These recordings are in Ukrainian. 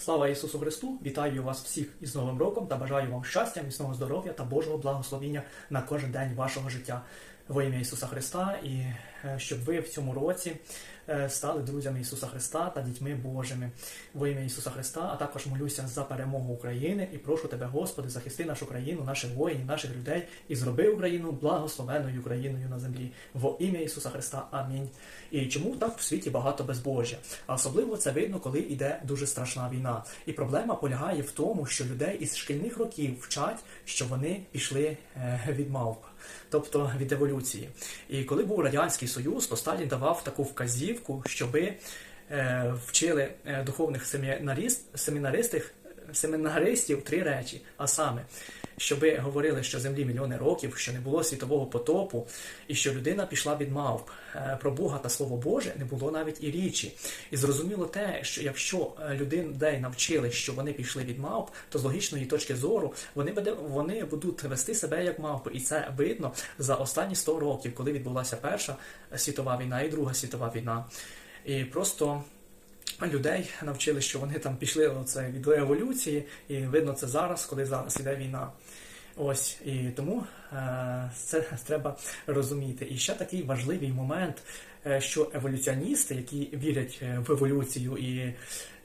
Слава Ісусу Христу! Вітаю вас всіх із Новим роком та бажаю вам щастя, міцного здоров'я та Божого благословіння на кожен день вашого життя. Во ім'я Ісуса Христа, і е, щоб ви в цьому році е, стали друзями Ісуса Христа та дітьми Божими. Во ім'я Ісуса Христа, а також молюся за перемогу України і прошу тебе, Господи, захисти нашу країну, наших воїнів, наших людей і зроби Україну благословеною країною на землі. Во ім'я Ісуса Христа. Амінь. І чому так в світі багато безбожжя? А особливо це видно, коли йде дуже страшна війна. І проблема полягає в тому, що людей із шкільних років вчать, що вони пішли е, від мавп, тобто від еволюції. І коли був радянський союз, то Сталін давав таку вказівку, щоби е, вчили е, духовних семінарист, семінаристів три речі, а саме. Щоби говорили, що землі мільйони років, що не було світового потопу, і що людина пішла від мавп. Е, Про Бога та Слово Боже не було навіть і річі. І зрозуміло те, що якщо е, людей навчили, що вони пішли від мавп, то з логічної точки зору вони буде, вони будуть вести себе як мавпи. І це видно за останні 100 років, коли відбулася Перша світова війна і Друга світова війна. І просто людей навчили, що вони там пішли оце від еволюції, і видно це зараз, коли зараз іде війна. Ось і тому це треба розуміти. І ще такий важливий момент, е, що еволюціоністи, які вірять е, в еволюцію, і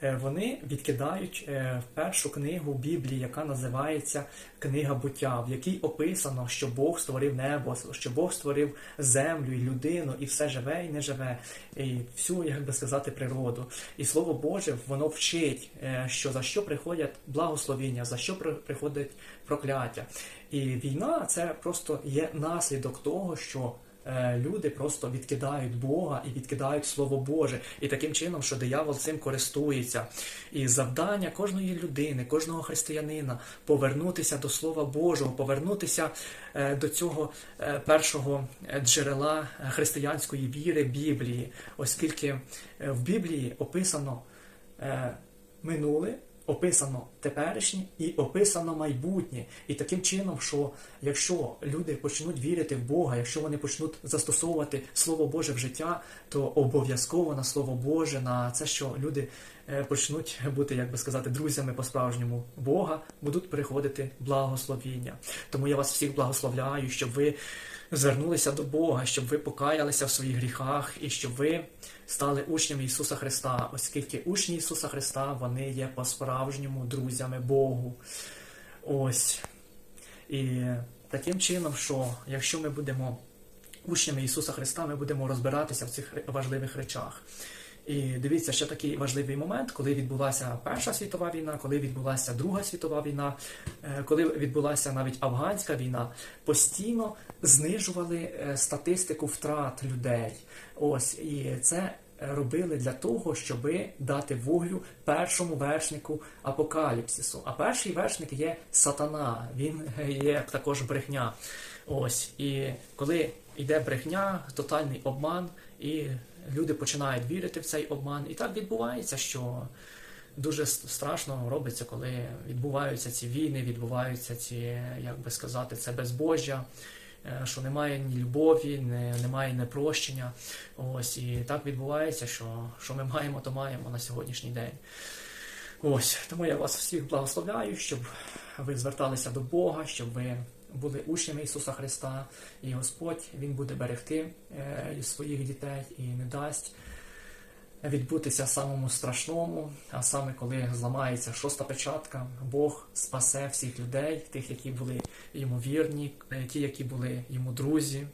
е, вони відкидають е, першу книгу Біблії, яка називається Книга буття, в якій описано, що Бог створив небо, що Бог створив землю і людину, і все живе і не живе, і всю, як би сказати, природу. І слово Боже, воно вчить, е, що за що приходять благословіння, за що приходить прокляття. І війна це просто є наслідок того, що е, люди просто відкидають Бога і відкидають Слово Боже. І таким чином, що диявол цим користується. І завдання кожної людини, кожного християнина повернутися до Слова Божого, повернутися е, до цього е, першого джерела християнської віри Біблії, оскільки в Біблії описано минуле, описано теперішнє і описано майбутнє. І таким чином, що якщо люди почнуть вірити в Бога, якщо вони почнуть застосовувати Слово Боже в життя, то обов'язково на Слово Боже, на це, що люди почнуть бути, як би сказати, друзями по-справжньому Бога, будуть приходити благословіння. Тому я вас всіх благословляю, щоб ви звернулися до Бога, щоб ви покаялися в своїх гріхах і щоб ви стали учнями Ісуса Христа, оскільки учні Ісуса Христа вони є по-справжньому друзями Богу. Ось. І таким чином, що якщо ми будемо учнями Ісуса Христа, ми будемо розбиратися в цих важливих речах. І дивіться, ще такий важливий момент, коли відбулася Перша світова війна, коли відбулася Друга світова війна, е, коли відбулася навіть афганська війна, постійно знижували е, статистику втрат людей. Ось і це робили для того, щоб дати вуглю першому вершнику апокаліпсису. А перший вершник є сатана, він є також брехня. Ось і коли йде брехня, тотальний обман, і люди починають вірити в цей обман. І так відбувається, що дуже страшно робиться, коли відбуваються ці війни, відбуваються ці, як би сказати, це безбожжя. е, Що немає ні любові, не, немає непрощення. Ось і так відбувається, що, що ми маємо, то маємо на сьогоднішній день. Ось тому я вас всіх благословляю, щоб ви зверталися до Бога, щоб ви були учнями Ісуса Христа, і Господь Він буде берегти е, своїх дітей і не дасть відбутися самому страшному, а саме коли зламається шоста печатка, Бог спасе всіх людей, тих, які були йому вірні, е, ті, які були йому друзі.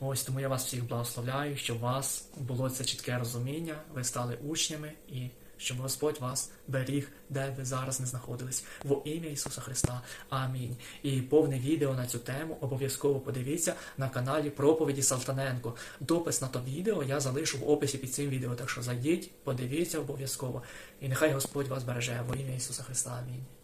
Ось тому я вас всіх благословляю, щоб у вас було це чітке розуміння, ви стали учнями і щоб Господь вас беріг, де ви зараз не знаходились. Во ім'я Ісуса Христа. Амінь. І повне відео на цю тему обов'язково подивіться на каналі Проповіді Салтаненко. Допис на то відео я залишу в описі під цим відео. Так що зайдіть, подивіться обов'язково. І нехай Господь вас береже во ім'я Ісуса Христа. Амінь.